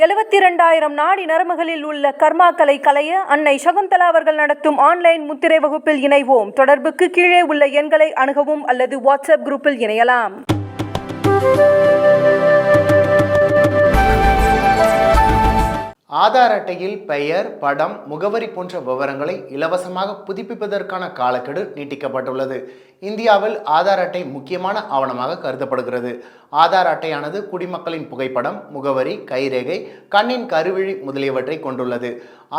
எழுபத்தி இரண்டாயிரம் நாடி நரம்புகளில் உள்ள கர்மாக்களை களைய அன்னை சகுந்தலா அவர்கள் நடத்தும் ஆன்லைன் முத்திரை வகுப்பில் இணைவோம். தொடர்புக்கு கீழே உள்ள எண்களை அணுகவும் அல்லது வாட்ஸ்அப் குரூப்பில் இணையலாம். ஆதார் அட்டையில் பெயர் படம் முகவரி போன்ற விவரங்களை இலவசமாக புதுப்பிப்பதற்கான காலக்கெடு நீட்டிக்கப்பட்டுள்ளது. இந்தியாவில் ஆதார் அட்டை முக்கியமான ஆவணமாக கருதப்படுகிறது. ஆதார் அட்டையானது குடிமக்களின் புகைப்படம் முகவரி கைரேகை கண்ணின் கருவிழி முதலியவற்றை கொண்டுள்ளது.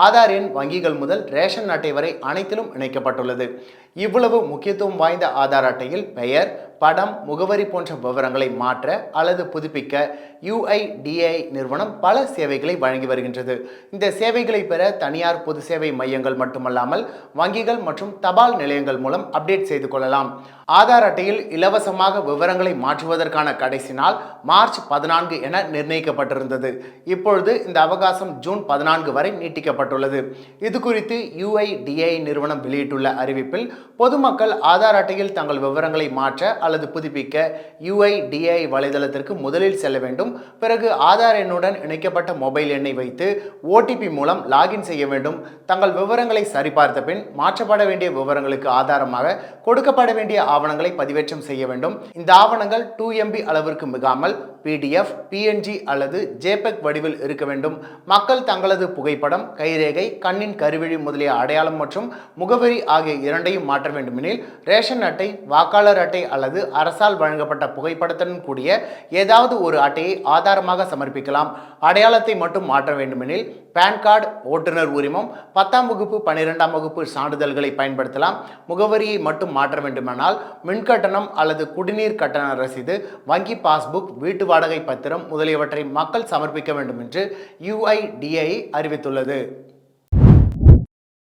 ஆதார் எண் வங்கிகள் முதல் ரேஷன் அட்டை வரை அனைத்திலும் இணைக்கப்பட்டுள்ளது. இவ்வளவு முக்கியத்துவம் வாய்ந்த ஆதார் அட்டையில் பெயர் படம் முகவரி போன்ற விவரங்களை மாற்ற அல்லது புதுப்பிக்க யுஐடிஐ நிறுவனம் பல சேவைகளை வழங்கி வருகின்றது. இந்த சேவைகளை பெற தனியார் பொது சேவை மையங்கள் மட்டுமல்லாமல் வங்கிகள் மற்றும் தபால் நிலையங்கள் மூலம் அப்டேட் செய்து கொள்ளலாம். ஆதார் அட்டையில் இலவசமாக விவரங்களை மாற்றுவதற்கான கடைசி நாள் மார்ச் பதினான்கு என நிர்ணயிக்கப்பட்டிருந்தது. இப்பொழுது இந்த அவகாசம் ஜூன் பதினான்கு வரை நீட்டிக்கப்பட்டுள்ளது. இது குறித்து யுஐடிஐ நிறுவனம் வெளியிட்டுள்ள அறிவிப்பில் பொதுமக்கள் ஆதார் அட்டையில் தங்கள் விவரங்களை மாற்ற அல்லது புதுப்பிக்க யுஐடிஐ வலைதளத்திற்கு முதலில் செல்ல வேண்டும். பிறகு ஆதார் எண்ணுடன் இணைக்கப்பட்ட மொபைல் எண்ணை வைத்து ஓடிபி மூலம் லாகின் செய்ய வேண்டும். தங்கள் விவரங்களை சரிபார்த்த பின் மாற்றப்பட வேண்டிய விவரங்களுக்கு ஆதாரமாக கொடுக்கப்பட வேண்டிய ஆவணங்களை பதிவேற்றம் செய்ய வேண்டும். இந்த ஆவணங்கள் டூ எம்பி அளவிற்கு மிகாமல் பிடிஎஃப் பிஎன்ஜி அல்லது ஜேபெக் வடிவில் இருக்க வேண்டும். மக்கள் தங்களது புகைப்படம் கைரேகை கண்ணின் கருவிழி முதலிய அடையாளம் மற்றும் முகவரி ஆகிய இரண்டையும் மாற்ற வேண்டுமெனில் ரேஷன் அட்டை வாக்காளர் அட்டை அல்லது அரசால் வழங்கப்பட்ட புகைப்படத்துடன் கூடிய ஏதாவது ஒரு அட்டையை ஆதாரமாக சமர்ப்பிக்கலாம். அடையாளத்தை மட்டும் மாற்ற வேண்டுமெனில் பேன் கார்டு ஓட்டுநர் உரிமம் பத்தாம் வகுப்பு பன்னிரெண்டாம் வகுப்பு சான்றிதழ்களை பயன்படுத்தலாம். முகவரியை மட்டும் மாற்ற வேண்டுமானால் மின்கட்டணம் அல்லது குடிநீர் கட்டண ரசீது வங்கி பாஸ்புக் வீட்டு வாடகை பத்திரம் முதலியவற்றை மக்கள் சமர்ப்பிக்க வேண்டும் என்று யுஐடிஐ அறிவித்துள்ளது.